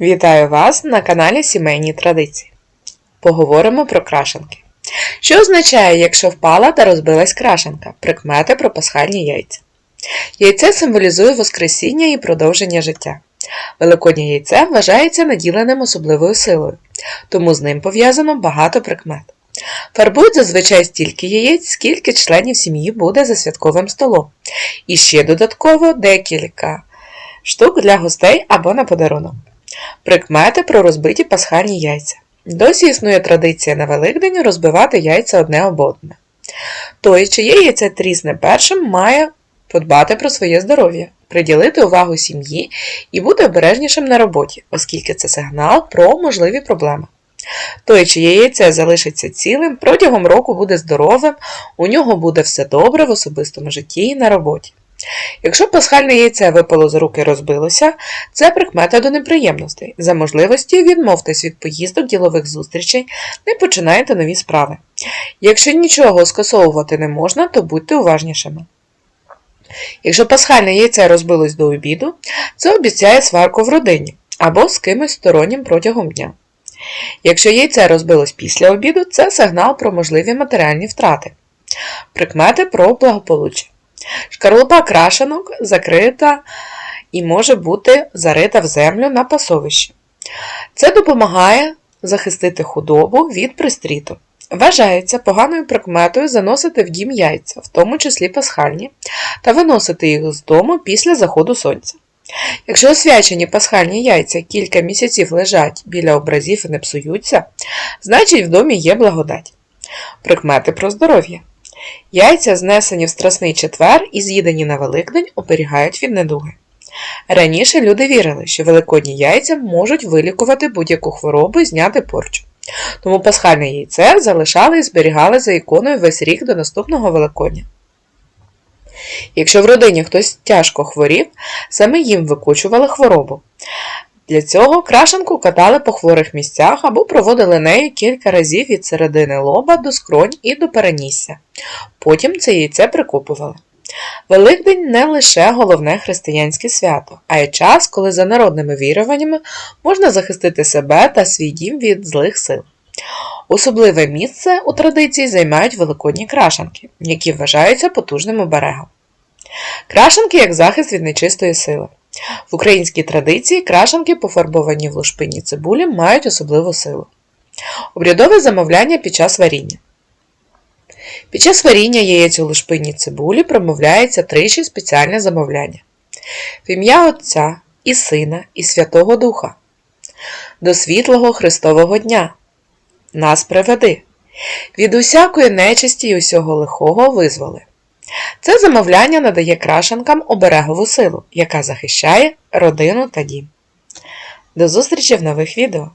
Вітаю вас на каналі Сімейні Традиції. Поговоримо про крашенки. Що означає, якщо впала та розбилась крашенка? Прикмети про пасхальні яйця. Яйце символізує Воскресіння і продовження життя. Великоднє яйце вважається наділеним особливою силою, тому з ним пов'язано багато прикмет. Фарбують зазвичай стільки яєць, скільки членів сім'ї буде за святковим столом. І ще додатково декілька штук для гостей або на подарунок. Прикмети про розбиті пасхальні яйця. Досі існує традиція на Великдень розбивати яйця одне об одне. Той, чиє яйце трісне першим, має подбати про своє здоров'я, приділити увагу сім'ї і бути обережнішим на роботі, оскільки це сигнал про можливі проблеми. Той, чиє яйце залишиться цілим, протягом року буде здоровим, у нього буде все добре в особистому житті і на роботі. Якщо пасхальне яйце випало з руки розбилося, це прикмета до неприємностей. За можливості відмовтесь від поїздок ділових зустрічей, не починайте нові справи. Якщо нічого скасовувати не можна, то будьте уважнішими. Якщо пасхальне яйце розбилось до обіду, це обіцяє сварку в родині або з кимось стороннім протягом дня. Якщо яйце розбилось після обіду, це сигнал про можливі матеріальні втрати. Прикмети про благополуччя. Шкарлупа крашенок закрита і може бути зарита в землю на пасовищі. Це допомагає захистити худобу від пристріту. Вважається поганою прикметою заносити в дім яйця, в тому числі пасхальні, та виносити їх з дому після заходу сонця. Якщо освячені пасхальні яйця кілька місяців лежать біля образів і не псуються, значить в домі є благодать. Прикмети про здоров'я. Яйця, знесені в Страсний четвер і з'їдені на Великдень, оберігають від недуги. Раніше люди вірили, що великодні яйця можуть вилікувати будь-яку хворобу і зняти порчу. Тому пасхальне яйце залишали і зберігали за іконою весь рік до наступного Великодня. Якщо в родині хтось тяжко хворів, саме їм викочували хворобу. Для цього крашенку катали по хворих місцях або проводили нею кілька разів від середини лоба до скронь і до перенісся. Потім це яйце прикопували. Великдень не лише головне християнське свято, а й час, коли за народними віруваннями можна захистити себе та свій дім від злих сил. Особливе місце у традиції займають великодні крашанки, які вважаються потужним оберегом. Крашанки як захист від нечистої сили. В українській традиції крашанки, пофарбовані в лушпині цибулі, мають особливу силу. Обрядове замовляння під час варіння. Під час варіння яєць у лушпині цибулі промовляється тричі спеціальне замовляння. В ім'я Отця і Сина, і Святого Духа. До світлого Христового Дня. Нас приведи. Від усякої нечисті й усього лихого визволи. Це замовляння надає крашенкам оберегову силу, яка захищає родину та дім. До зустрічі в нових відео!